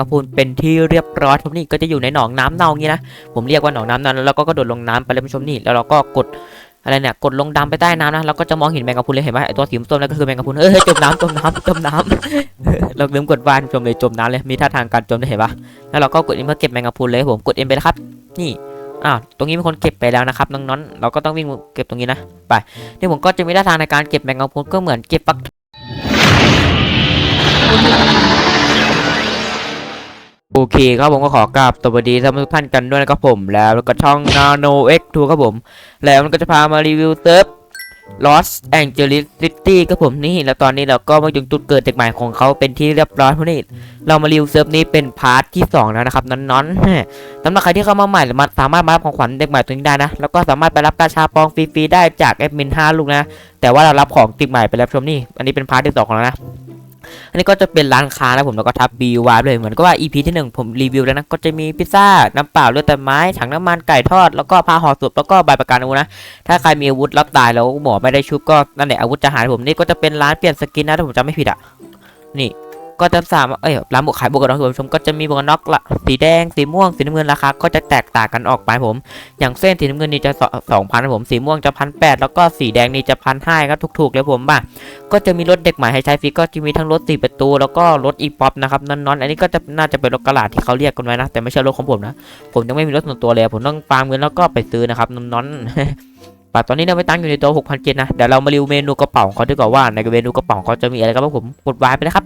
กระพูนเป็นที่เรียบร้อยท่านผู้ชมนี่ก็จะอยู่ในหนองน้ำเน่าอย่างนี้นะผมเรียกว่าหนองน้ำเน่าแล้วเราก็กระโดดลงน้ำไปเลยท่านผู้ชมนี่แล้วเราก็กดอะไรเนี่ยกดลงดำไปใต้น้ำนะเราก็จะมองเห็นแมงกะพรุนเลยเห็นไหมไอตัวสีส้มนั่นก็คือแมงกะพรุนเออจมน้ำจมน้ำจมน้ำเราลืมกดวานจมเลยจมน้ำเลยมีท่าทางการจมได้เห็นปะแล้วเราก็กดเอ็นเพื่อเก็บแมงกะพรุนเลยผมกดเอ็นไปแล้วครับ นี่อ้าวตรงนี้มีคนเก็บไปแล้วนะครับน้องๆเราก็ต้องวิ่งเก็บตรงนี้นะไปนี่ผมก็จะมีท่าทางในการเก็บแมงกะพรุนก็เหมือนเก็บฟัก โอเคครับผมก็ขอกราบสวัสดีทั้งทุกท่านกันด้วยนะครับผมแล้วก็ช่อง Nano X2 ครับผม แล้วมันก็จะพามารีวิวเซิร์ฟ Los Angeles City ครับผมนี่แล้วตอนนี้เราก็มาถึงจุดเกิดเด็กใหม่ของเขาเป็นที่เรียบร้อยพวกนี้เรามารีวิวเซิร์ฟนี้เป็นพาร์ทที่ 2 แล้วนะครับนอนๆสำหรับใครที่เข้ามาใหม่สามารถสามารถมารับของขวัญเด็กใหม่ตัวนี้ได้นะ แล้วก็สามารถไปรับกาชาปองฟรีๆได้จากแอดมิน5ลูกนะ แต่ว่าเรารับของเด็กใหม่ไปแล้วชมนี่อันนี้เป็นพาร์ทที่สองของเรานะ อันนี้ก็จะเป็นร้านค้านะผมแล้วก็ทับบีวายเลยเหมือนก็ว่า EP ที่หนึ่งผมรีวิวแล้วนะก็จะมีพิซซ่าน้ำเปล่าเลือดแต่ไม้ถังน้ำมันไก่ทอดแล้วก็ผ้าห่อศพแล้วก็ใบประกันอาวุธนะถ้าใครมีอาวุธรับตายแล้วหมอไม่ได้ชุบก็นั่นแหละอาวุธจะหายผมนี่ก็จะเป็นร้านเปลี่ยนสกินนะถ้าผมจำไม่ผิดอะนี่ ก็จะสามเอ้ยร้านบวกขายบวกกันน็อกคุณผู้ชมก็จะมีบวกกันน็อกละสีแดงสีม่วงสีน้ำเงินราคาก็จะแตกต่างกันออกไปผม อย่างเส้นสีน้ำเงินนี่จะสองพันผมสีม่วงจะพันแปดแล้วก็สีแดงนี่จะพันห้าก็ถูกๆเลยผมบ้าก็จะมีรถเด็กใหม่ให้ใช้ฟรีก็จะมีทั้งรถสี่ประตู แล้วก็รถอีป๊อปนะครับนอนๆอันนี้ก็จะน่าจะเป็นรถกระดาษที่เขาเรียกกันไว้นะ แต่ไม่ใช่รถของผมนะ ผมยังไม่มีรถส่วนตัวเลยผมต้องฟาร์มเงินแล้วก็ไปซื้อนะครับนอนๆปัตตอนนี้เราไปตั้งอยู่ในตัว6,000เจนนะเดี๋ยวเรามารีวิวเมนูกระเป๋าของเขาดีกว่าว่าในเมนูกระเป๋าเขาจะมีอะไรกันบ้างผมกดวายไปเลยครับ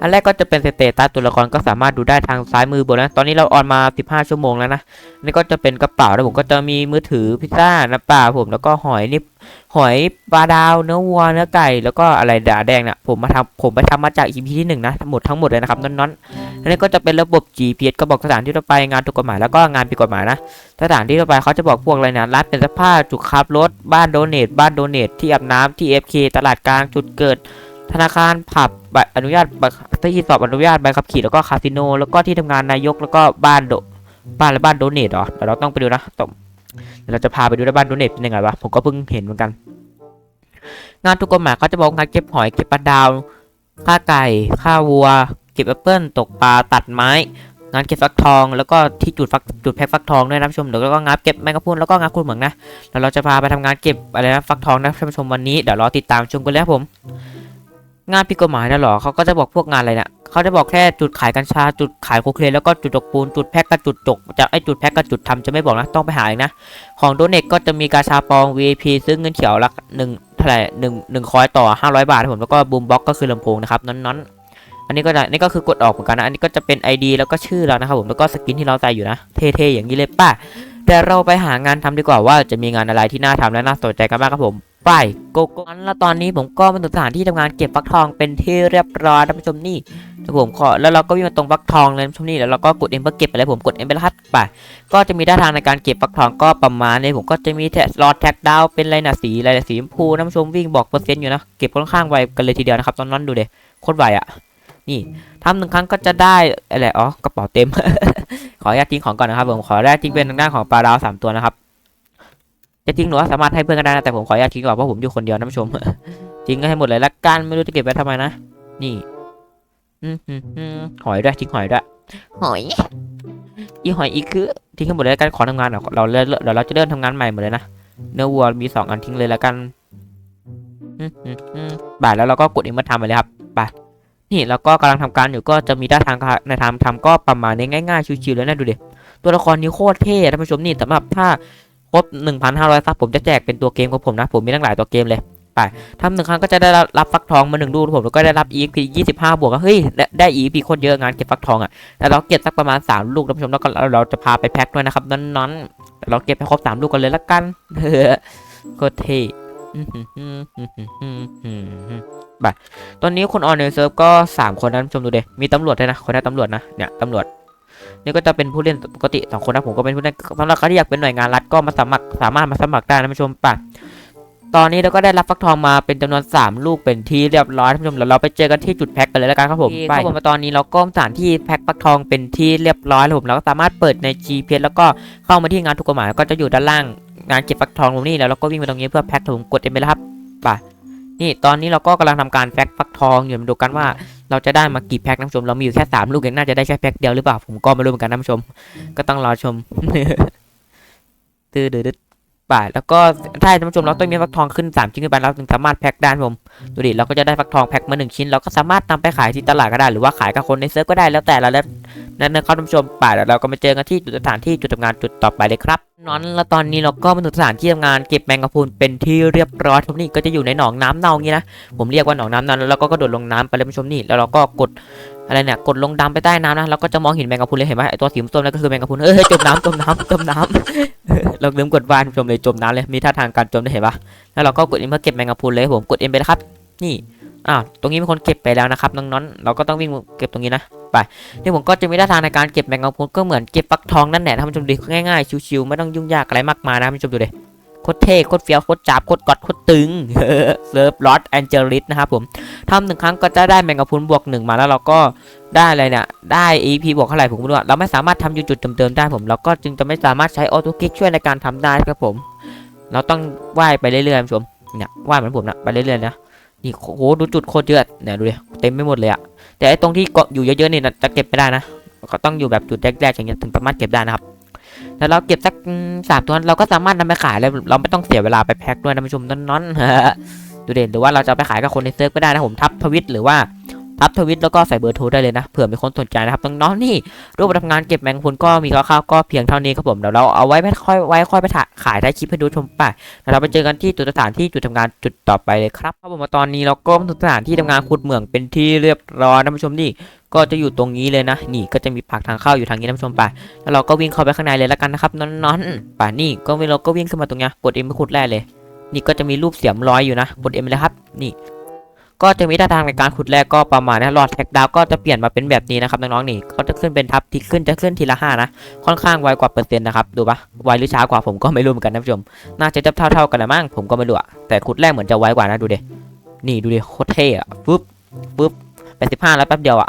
อันแรกก็จะเป็นสเตตัสตัวละครก็สามารถดูได้ทางซ้ายมือบนนะ ตอนนี้เราออนมา 15 ชั่วโมงแล้วนะ นี่ก็จะเป็นกระเป๋าแล้วผมก็จะมีมือถือพิซซ่าน้ำปลาผมแล้วก็หอยนี่หอยปลาดาวเนื้อวัวเนื้อไก่แล้วก็อะไรดาแดงน่ะผมมาทำผมไปทำมาจาก EP ที่หนึ่งนะทั้งหมดทั้งหมดเลยนะครับน้อนๆอันนี้ก็จะเป็นระบบ GPS ก็บอกสถานที่เราไปงานถูกกฎหมายแล้วก็งานผิดกฎหมายนะสถานที่เราไปเขาจะบอกพวกอะไรนะร้านเป็นเสภาพจุดขับรถบ้านโดเนทบ้านโดเนทที่อาบน้ำที่ FK ตลาดกลางจุดเกิด ธนาคารผับใบอนุญาตใบที่สอบอนุญาตใบขับขี่แล้วก็คาสิโน แล้วก็ที่ทำงานนายกแล้วก็บ้านโดบ้านและบ้านโดเนทหรอเดี๋ยวเราต้องไปดูนะต้องเดี๋ยวเราจะพาไปดูในบ้านโดเนทเป็นยังไงวะผมก็เพิ่งเห็นเหมือนกัน งานทุกกฎหมายเขาจะบอกงานเก็บหอยเก็บปลาดาวฆ่าไก่ฆ่าวัว เก็บแอปเปิ้ลตกปลาตัดไม้ งานเก็บฟักทองแล้วก็ที่จุดฟักจุดแพ็คฟักทองด้วยนะชมเดี๋ยวแล้วก็งานเก็บแมงกะพรุนแล้วก็งานขุดเหมืองนะแล้วเราจะพาไปทำงานเก็บอะไรนะฟักทองนะท่านผู้ชมวันนี้เดี๋ยวรอติดตามชมกันแล้วผม งานผิดกฎหมายนะหรอเขาก็จะบอกพวกงานอะไรเนี่ยเขาจะบอกแค่จุดขายกัญชาจุดขายโคเคนแล้วก็จุดจกปูนจุดแพ็กกับจุดจกจะไอจุดแพ็กกับจุดทำจะไม่บอกนะต้องไปหาเองนะของโดเนกก็จะมีกาชาปอง VIP ซึ่งเงินเขียวละหนึ่งเท่าไหร่หนึ่งหนึ่งคอยต่อห้าร้อยบาทผมแล้วก็บูมบ็อกก็คือลำโพงนะครับนั้นๆอันนี้ก็จะนี่ก็คือกดออกเหมือนกันนะอันนี้ก็จะเป็น ID แล้วก็ชื่อเรานะครับผมแล้วก็สกินที่เราใส่อยู่นะเท่ๆอย่างนี้เลยป้าแต่เราไปหางานทำดีกว่าว่าจะมีงานอะไรที่น่าทำและน่าสนใจกันบ้างครับผม ไปโกโก้แล้วตอนนี้ผมก็มาถึงสถานที่ทำงานเก็บฟักทองเป็นที่เรียบร้อยท่านผู้ชมนี่แล้วผมขอแล้วเราก็วิ่งมาตรงฟักทองเลยท่านผู้ชมนี่แล้วเราก็กดเอ็มเพื่อเก็บไปเลยผมกดเอ็มไปแล้วครับไปก็จะมีท่าทางในการเก็บฟักทองก็ประมาณนี้ผมก็จะมีแท็กรอแท็กดาวเป็นอะไรนะสีอะไรนะสีชมพูท่านผู้ชมวิ่งบอกเปอร์เซ็นต์อยู่นะเก็บค่อนข้างไวกันเลยทีเดียวนะครับตอนนั้นดูเดโคตรไวอะ นี่ทำหนึ่งครั้งก็จะได้อะไรอ๋อกระเป๋าเต็ม ขออนุญาตทิ้งของก่อนนะครับผมขออนุญาตทิ้งเป็นทางด้านของปลาดาวสามตัวนะครับ จะทิ้งหรือว่าสามารถให้เพื่อนกันได้นะแต่ผมขออนุญาตทิ้งก่อนเพราะผมอยู่คนเดียวนะผู้ชมทิ้งให้หมดเลยละกันไม่รู้จะเก็บไว้ทำไมนะนี่อืมอืมอืมหอยด้วยทิ้งหอยด้วยหอยอีหอยอีคือทิ้งให้หมดเลยละกันขอทำงานเดี๋ยวเราเริ่มเดี๋ยวเราจะเริ่มทำงานใหม่หมดเลยนะเนื้อวัวมีสองอันทิ้งเลยละกันอืมอืมอืมบ่ายแล้วเราก็กดอินมาทำไปเลยครับไปนี่เราก็กำลังทำการอยู่ก็จะมีท่าทางในทำทำก็ประมาณนี้ง่ายๆชิวๆเลยนะดูดิตัวละครนี้โคตรเท่ท่านผู้ชมนี่สำหรับถ้า ครบ 1,500 ซับผมจะแจกเป็นตัวเกมของผมนะ ผมมีตั้งหลายตัวเกมเลย ไปทำหนึ่งครั้งก็จะได้รับฟักทองมาหนึ่งลูผมแล้วก็ได้รับ EP 25 บวกก็เฮ้ย ได้ได้ EP โคตรเยอะงานเก็บฟักทองอะแต่เราเก็บสักประมาณ 3 ลูกท่านผู้ชมแล้วก็เราจะพาไปแพ็คด้วยนะครับนั้น ๆ เราเก็บให้ครบ 3 ลูกกันเลยละกันโคตรเท่อื้อหือหือหือหือหือหือหือไปตอนนี้คนออนในเซิร์ฟก็ 3 คนนะท่านผู้ชมดูเดมีตำรวจด้วยนะ คนนี้ตำรวจนะ เนี่ยตำรวจ นี่ก็จะเป็นผู้เล่นปกติสองคนนะผมก็เป็นผู้เล่นสำหรับใครที่อยากเป็นหน่วยงานรัฐก็มาสมัครสามารถมาสมัครได้นะท่านผู้ชมป่ะตอนนี้เราก็ได้รับฟักทองมาเป็นจำนวน 3 ลูกเป็นที่เรียบร้อยท่านผู้ชมแล้วเราไปเจอกันที่จุดแพ็คกันเลยแล้วกันครับผมไปครับผมตอนนี้เราก็สถานที่แพ็คฟักทองเป็นที่เรียบร้อยแล้วผมเราก็สามารถเปิดใน GPS แล้วก็เข้ามาที่งานทุกกฎหมายก็จะอยู่ด้านล่างงานเก็บฟักทองตรงนี้แล้วเราก็วิ่งไปตรงนี้เพื่อแพ็คผมกดเอ็มไปแล้วครับไป นี่ตอนนี้เราก็กำลังทำการแพ็คฟักทองอยู่มาดูกันว่าเราจะได้มากี่แพ็คท่านผู้ชม เรามีอยู่แค่สามลูกเองน่าจะได้แค่แพ็คเดียวหรือเปล่า ผมก็ไม่รู้เหมือนกันท่านผู้ชม ก็ต้องรอชมตื้อดื้อด ป่าแล้วก็ถ้าท่านผู้ชมเราต้องมีฟักทองขึ้นสามชิ้นขึ้นไปเราถึงสามารถแพ็คได้ผมดูดิเราก็จะได้ฟักทองแพ็คมาหนึ่งชิ้นเราก็สามารถนำไปขายที่ตลาดก็ได้หรือว่าขายกับคนในเซิร์ฟก็ได้แล้วแต่เราแล้วนั่นนะครับท่านผู้ชมป่าเราก็มาเจอกันที่จุดสถานที่จุดทำงานจุดต่อไปเลยครับนอนแล้วตอนนี้เราก็มาถึงสถานที่ทำงานเก็บแมงกะพรุนเป็นที่เรียบร้อยทุกนี่ก็จะอยู่ในหนองน้ำเน่าอย่างนี้นะผมเรียกว่าหนองน้ำเน่าแล้วเราก็กระโดดลงน้ำไปเลยท่านผู้ชมนี่แล้วเราก็กดอะไรเนี่ยกดลงดำไปใต้น้ำนะเราก็จะมองเห็นแมงกะพรุนเลยเห็นไหมไอตัวสีส้มนั่นก็คือแมงกะพรุนเอ้ยจมน้ำจมน้ำจมน้ำเราลืมกดวานผู้ชมเลยจมน้ำเลยมีท่าทางการจมได้เห็นปะแล้วเราก็กดเอ็มเพื่อเก็บแมงกะพรุนเลยผมกดเอ็มไปแล้วครับ นี่อ้าตรงนี้มีคนเก็บไปแล้วนะครับน้องๆเราก็ต้องวิ่งเก็บตรงนี้นะไปนี่ผมก็จะมีท่าทางในการเก็บแมงกะพรุนก็เหมือนเก็บฟักทองนั่นแหละท่านผู้ชมดูง่ายๆชิวๆไม่ต้องยุ่งยากอะไรมากมายนะท่านผู้ชมดูเลย โคตรเท่โคตรเฟี้ยวโคตรจับโคตรกอดโคตรตึงเซิร์ฟลอสแอนเจลิสนะครับผมทำหนึ่งครั้งก็จะได้แมงกะพุนบวกหนึ่งมาแล้วเราก็ได้อะไรเนี่ย ได้ EP บวกเท่าไหร่ผมไม่รู้เราไม่สามารถทำอยู่จุดเดิมๆได้ผมเราก็จึงจะไม่สามารถใช้ออโต้คลิกช่วยในการทำได้ครับผม เราต้องว่ายไปเรื่อยๆท่านผู้ชมเนี่ยว่ายเหมือนผมนะไปเรื่อยๆนะนี่โอ้โหดูจุดโคตรเยอะเนี่ยดูดิเต็มไปหมดเลยอะแต่ไอ้ตรงที่เกาะอยู่เยอะๆนี่นะจะเก็บไม่ได้นะก็ต้องอยู่แบบจุดแรกๆอย่างเงี้ยถึงสามารถเก็บได้นะครับ แล้วเราเก็บสักสามตัวเราก็สามารถนำไปขายแล้วเราไม่ต้องเสียเวลาไปแพ็คด้วยนะผู้ชมน้อนๆดูเด่นหรือว่าเราจะไปขายกับคนในเซิร์ฟก็ได้นะผมทับพวิตหรือว่า ทับทวิตแล้วก็ใส่เบอร์โทรได้เลยนะเผื่อมีคนสนใจนะครับน้องๆนี่รูปทำงานเก็บแมงกะพรุนก็มีคร่าวๆก็เพียงเท่านี้ครับผมเดี๋ยวเราเอาไว้ไม่ค่อยไว้ค่อยไปถ่ายขายได้คลิปให้ดูชมไปแล้วเราไปเจอกันที่จุดสถานที่จุดทำงานจุดต่อไปเลยครับครับผมตอนนี้เราก็มาถึงสถานที่ทำงานขุดเหมืองเป็นที่เรียบร้อยท่านผู้ชมนี่ก็จะอยู่ตรงนี้เลยนะ นี่ก็จะมีปากทางเข้าอยู่ทางนี้ท่านผู้ชมไป แล้วเราก็วิ่งเข้าไปข้างในเลยแล้วกันนะครับน้อนๆป่านี่ก็เราก็วิ่งขึ้นมาตรงนี้กดเอ็มไปขุดแร่เลย นี่ก็จะมีรูปเสียมร้อยอยู่นะกดเอ็มเลยครับ นี่ ก็จะมีท่าทางในการขุดแรกก็ประมาณนะหลอดแท็กดาวก็จะเปลี่ยนมาเป็นแบบนี้นะครับน้องๆนี่ก็จะขึ้นเป็นทับที่ขึ้นจะขึ้นทีละห้านะค่อนข้างไวกว่าเปอร์เซ็นต์นะครับดูปะไวหรือช้ากว่าผมก็ไม่รู้เหมือนกันนะผู้ชมน่าจะเท่าเท่าๆกันนะมั้งผมก็ไม่รู้อะแต่ขุดแรกเหมือนจะไวกว่านะดูดินี่ดูดิโคตรเท่อะปุ๊บปุ๊บเป็นสิบห้าแล้วแป๊บเดียวอะ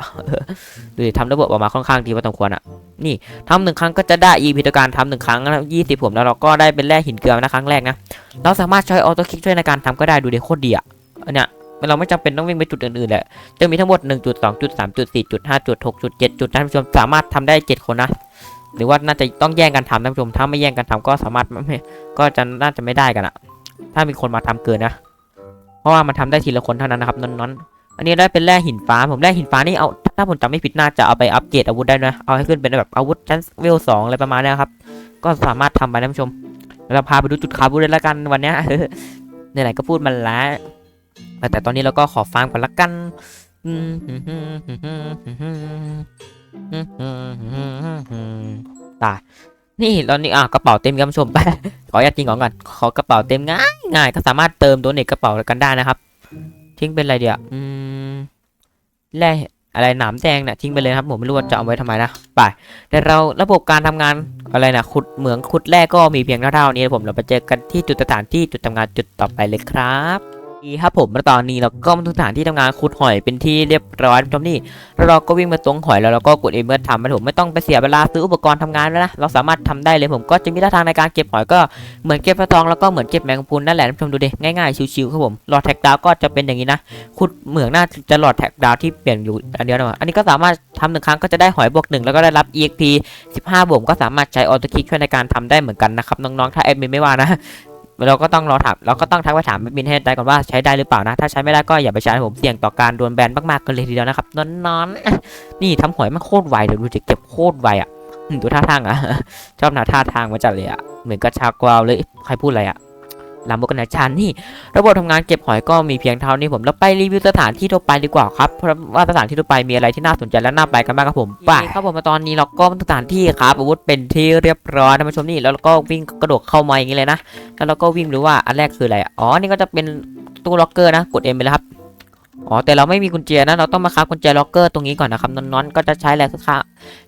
ดูดิทำระบบออกมาค่อนข้างดีพอสมควรอะนี่ทำหนึ่งครั้งก็จะได้อีพิธการทำหนึ่งครั้งยี่สิบผมแล้วเราก็ได้เป็นแร่หินเกลือนะครั้งแรกนะ เราสามารถใช้ออโต้คลิกช่วยในการทำก็ได้ดูดิโคตรดีอะอันเนี้ย เราไม่จำเป็นต้องวิ่งไปจุดอื่นๆแหละจะมีทั้งหมด1จุด2จุด3จุด4จุด5จุด6จุด7จุดท่านผู้ชมสามารถทำได้ 7 คนนะ หรือว่าน่าจะต้องแย่งกันทำท่านผู้ชมถ้าไม่แย่งกันทำก็สามารถไม่ก็จะน่าจะไม่ได้กันอะถ้ามีคนมาทำเกินนะ เพราะว่ามันทำได้ทีละคนเท่านั้นนะครับน้อนๆอันนี้ได้เป็นแร่หินฟ้าผมแร่หินฟ้านี่เอาถ้าผมจำไม่ผิดน่าจะเอาไปอัปเกรดอาวุธได้นะเอาให้ขึ้นเป็นแบบอาวุธชั้นเวลสองอะไรประมาณนี้ครับก็สามารถทำไปท่านผู้ชมเราพาไปดูจุดขาบูเลยละกันวันนี้ไหนๆก็พูดมันแล้ว แต่ตอนนี้เราก็ขอฟังก่อนละกันตายนี่ตอนนี้อะกระเป๋าเต็มครับผู้ชมไปขออนุญาตจริงก่อนก่อนขอกระเป๋าเต็มง่ายง่ายก็สามารถเติมโดเนทกระเป๋ากันได้นะครับ ทิ้งเป็นอะไรเดียวอืมแร่อะไรหนามแดงเนี่ยทิ้งไปเลยครับผมไม่รู้ว่าจะเอาไว้ทำไมนะไปแต่เราระบบการทำงานอะไรนะขุดเหมืองขุดแรกก็มีเพียงเท่าๆนี้นะผมเราไปเจอกันที่จุดสถานที่จุดทำงานจุดต่อไปเลยครับ ดีครับผมแล้วตอนนี้เราก็มาถึงสถานที่ทำงานขุดหอยเป็นที่เรียบร้อยท่านนี่เราก็วิ่งมาตรงหอยแล้วเราก็กดเอเมอร์ทำนะผมไม่ต้องไปเสียเวลาซื้ออุปกรณ์ทำงานแล้วนะเราสามารถทำได้เลยผมก็จะมีท่าทางในการเก็บหอยก็เหมือนเก็บปลาทองแล้วก็เหมือนเก็บแมงกะพรุนนั่นแหละท่านผู้ชมดูดิง่ายๆชิวๆครับผมหลอดแท็กดาวก็จะเป็นอย่างนี้นะขุดเหมืองน่าจะหลอดแท็กดาวที่เปลี่ยนอยู่อันเดียวนะอันนี้ก็สามารถทำหนึ่งครั้งก็จะได้หอยบวกหนึ่งแล้วก็ได้รับ EXP 15บวกก็สามารถใช้ออโต้คิกช่วยในการทำได้เหมือนกันนะครับน้องๆถ้าแอดมินไม่ว่านะ เราก็ต้องรอถามเราก็ต้องทักไปถามแอดมินให้ได้ก่อนว่าใช้ได้หรือเปล่านะ ถ้าใช้ไม่ได้ก็อย่าไปใช้ผมเสี่ยงต่อการโดนแบนมากๆกันเลยทีเดียวนะครับนอนๆนี่ทำหวยมันโคตรไวเดี๋ยวดูจะเก็บโคตรไวอะดูท่าทางอะชอบหนาท่าทางมาจัดเลยอะเหมือนกระชากวาวเลยใครพูดอะไรอะ ลามกนาชานนี่ ระบบทำงานเก็บหอยก็มีเพียงเท่านี้ผมแล้วไปรีวิวสถานที่ทั่วไปดีกว่าครับเพราะว่าสถานที่ทั่วไปมีอะไรที่น่าสนใจและน่าไปกันบ้างครับผมไปครับผมมาตอนนี้เราก็มาสถานที่ครับอาวุธเป็นที่เรียบร้อยท่านผู้ชมนี่แล้วเราก็วิ่งกระโดดเข้ามาอย่างนี้เลยนะแล้วเราก็วิ่งดูว่าอันแรกคืออะไรอ๋อนี่ก็จะเป็นตู้ล็อกเกอร์นะกดเอ็มไปแล้วครับ อ๋อแต่เราไม่มีกุญแจนะเราต้องมาคับกุญแจล็อกเกอร์ตรงนี้ก่อนนะครับน้อนๆก็จะใช้แร่สัก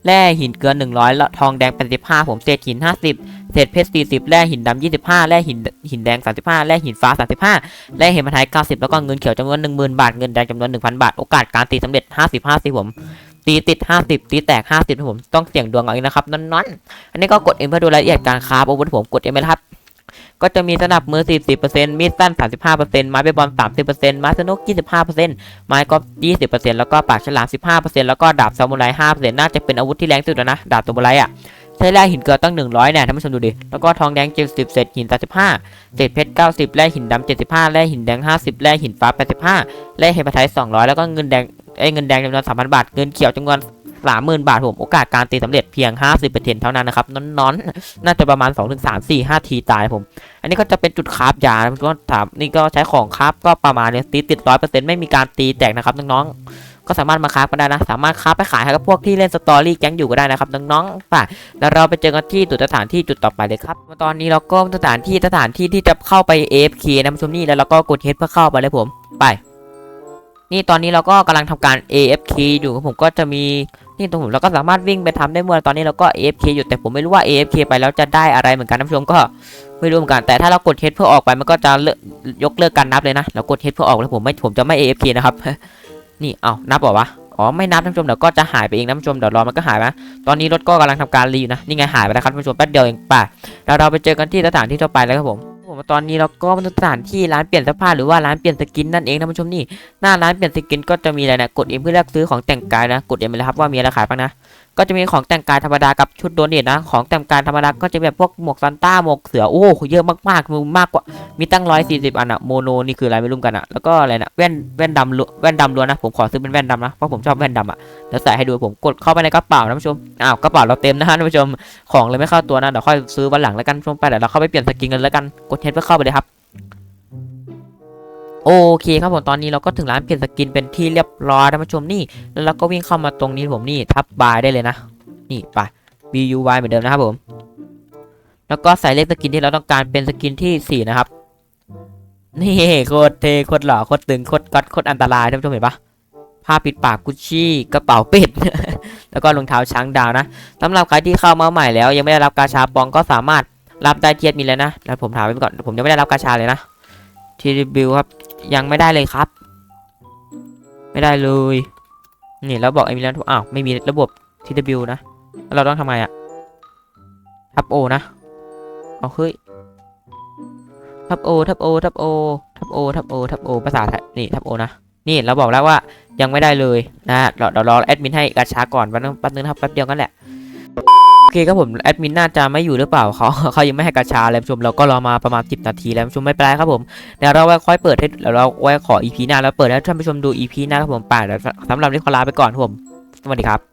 แร่หินเกลือ100แล้วทองแดง85ผมเศษหิน 50 เศษเพชร40แร่หินดำ25แร่หินหินแดง 35แร่หินฟ้า 35แร่เฮมาไทย90 แล้วก็เงินเขียวจำนวน10,000 บาทเงินแดงจำนวน 1,000 บาท โอกาสการตีสำเร็จ 50 50ผมตีติด 50 ตีแตก 50ครับผมต้องเสี่ยงดวงเอาเองนะครับนั่นๆอันนี้ก็กดเอ็มเพื่อดูรายละเอียดการคราฟอาวุธผมกดเอ็มไปแล้วครับ ก็จะมีสนับมือ 40%มีดสั้น 35%ไม้เบสบอล 30%ไม้สนุก 25%ไม้กอล์ฟ20%แล้วก็ปากฉลาม 15%แล้วก็ดาบซามูไร 5%น่าจะเป็นอาวุธที่แรงสุดแล้วนะ ดาบซามูไรอะใช้แร่หินเกลือตั้ง 100เนี่ยท่านผู้ชมดูดิ แล้วก็ทองแดง 70 เศษหิน 35 เศษเพชร 90 แร่หินดำ 75 แร่หินแดง 50 แร่หินฟ้า 85 แร่เฮปาไทต์200 แล้วก็เงินแดงเอ้เงินแดงจำนวน 3,000 บาท เงินเขียวจำนวน 30,000บาทผมโอกาสการตีสำเร็จเพียง 50%เท่านั้นนะครับน้อนๆ น่าจะประมาณ 2 3 4 5 ทีตายผม อันนี้ก็จะเป็นจุดคาฟยาก็ถามนี่ก็ใช้ของคาฟก็ประมาณเนี้ยตีติดร้อยเปอร์เซ็นต์ไม่มีการตีแตกนะครับน้องๆ ก็สามารถมาคาฟกันได้นะ สามารถคาฟไปขายให้กับพวกที่เล่นสตอรี่แก๊งอยู่ก็ได้นะครับน้องๆป่ะแล้วเราไปเจอกันที่จุดสถานที่จุดต่อไปเลยครับตอนนี้เราก็สถานที่สถานที่ที่จะเข้าไป AFK นะผู้ชมนี่แล้วเราก็กด H เพื่อเข้าไปเลยผมไปนี่ตอนนี้เราก็กำลังทำการ AFK อยู่ผมก็จะมี นี่ตรงผมเราก็สามารถวิ่งไปทำได้เมื่อตอนนี้เราก็ AFK อยู่แต่ผมไม่รู้ว่า AFK ไปแล้วจะได้อะไรเหมือนกันท่านผู้ชมก็ไม่รู้เหมือนกันแต่ถ้าเรากด H เพื่อออกไปมันก็จะเลิกยกเลิกการนับเลยนะเรากด H เพื่อออกแล้วผมไม่ผมจะไม่ AFK นะครับนี่เอานับเปล่าวะอ๋อไม่นับท่านผู้ชมเดี๋ยวก็จะหายไปเองท่านผู้ชมเดี๋ยวรอมันก็หายไปตอนนี้รถก็กำลังทำการรีอยู่นะนี่ไงหายไปแล้วครับท่านผู้ชมแป๊บเดียวเองป่ะแล้วเราไปเจอกันที่สถานที่ต่อไปแล้วครับผม ผมตอนนี้เราก็มาสถานที่ร้านเปลี่ยนเสื้อผ้าหรือว่าร้านเปลี่ยนสกินนั่นเองท่านผู้ชมนี่หน้าร้านเปลี่ยนสกินก็จะมีอะไรนะกดเอ็มเพื่อเลือกซื้อของแต่งกายนะกดเอ็มไปเลยครับว่ามีอะไรขายบ้างนะ ก็จะมีของแต่งกายธรรมดากับชุดโดเนทนะ ของแต่งกายธรรมดาก็จะแบบพวกหมวกซันต้าหมวกเสือโอ้โหเยอะมากๆมึงมากกว่ามีตั้งร้อยสี่สิบอันอะโมโนนี่คืออะไรไม่รู้เหมือนกันอะแล้วก็อะไรนะแว่นแว่นดำลวแว่นดำล้วนนะผมขอซื้อเป็นแว่นดำนะเพราะผมชอบแว่นดำอะเดี๋ยวใส่ให้ดูผมกดเข้าไปในกระเป๋านะท่านผู้ชมอ้าวกระเป๋าเราเต็มนะฮะท่านผู้ชมของเลยไม่เข้าตัวนะเดี๋ยวค่อยซื้อวันหลังแล้วกันช่วงไปเดี๋ยวเราเข้าไปเปลี่ยนสกินกันแล้วกันกดเทสเพื่อเข้าไปเลยครับ โอเคครับผมตอนนี้เราก็ถึงร้านเปลี่ยนสกินเป็นที่เรียบร้อยท่านผู้ชมนี่ แล้วเราก็วิ่งเข้ามาตรงนี้ผมนี่ทับบายได้เลยนะ นี่ไป B U Y เหมือนเดิมนะครับผม แล้วก็ใส่เลขสกินที่เราต้องการเป็นสกินที่สี่นะครับ นี่โคตรเทโคตรหล่อโคตรตึงโคตรก๊อตโคตรอันตรายท่านผู้ชมเห็นปะผ้าปิดปากกุชชี่กระเป๋าเป็ดแล้วก็รองเท้าช้างดาวนะสำหรับใครที่เข้ามาใหม่แล้ว ยังไม่ได้รับกาชาปองก็สามารถรับได้เทียดมีแล้วนะแล้วผมถามไปก่อนผมยังไม่ได้รับกาชาเลยนะทีบิวครับ ยังไม่ได้เลยครับ ไม่ได้เลย นี่แล้วบอกไอ้มีแล้วอ้าวไม่มีระบบ TW นะ เราต้องทำไงอะทับโอนะ เอาเฮ้ยทับโอทับโอทับโอทับโอทับโอทับโอภาษาไทยนี่ทับโอนะ นี่เราบอกแล้วว่ายังไม่ได้เลยนะเราเดี๋ยวรอแอดมินให้กาชาก่อนแป๊บนึงแป๊บนึงครับแป๊บเดียวกันแหละ เคครับผมแอดมินน่าจะไม่อยู่หรือเปล่าเขาเขายังไม่ให้กระชาเลยผู้ชมเราก็รอมาประมาณ 10 นาทีแล้วชมไม่เป็นไรครับผมเดี๋ยวเราไว้ค่อยเปิดให้เดี๋ยวเราไว้ขออีพีหน้าแล้วเปิดให้ท่านผู้ชมดูอีพีหน้าครับผมไปแล้วสำหรับนี้ขอลาไปก่อนครับผมสวัสดีครับ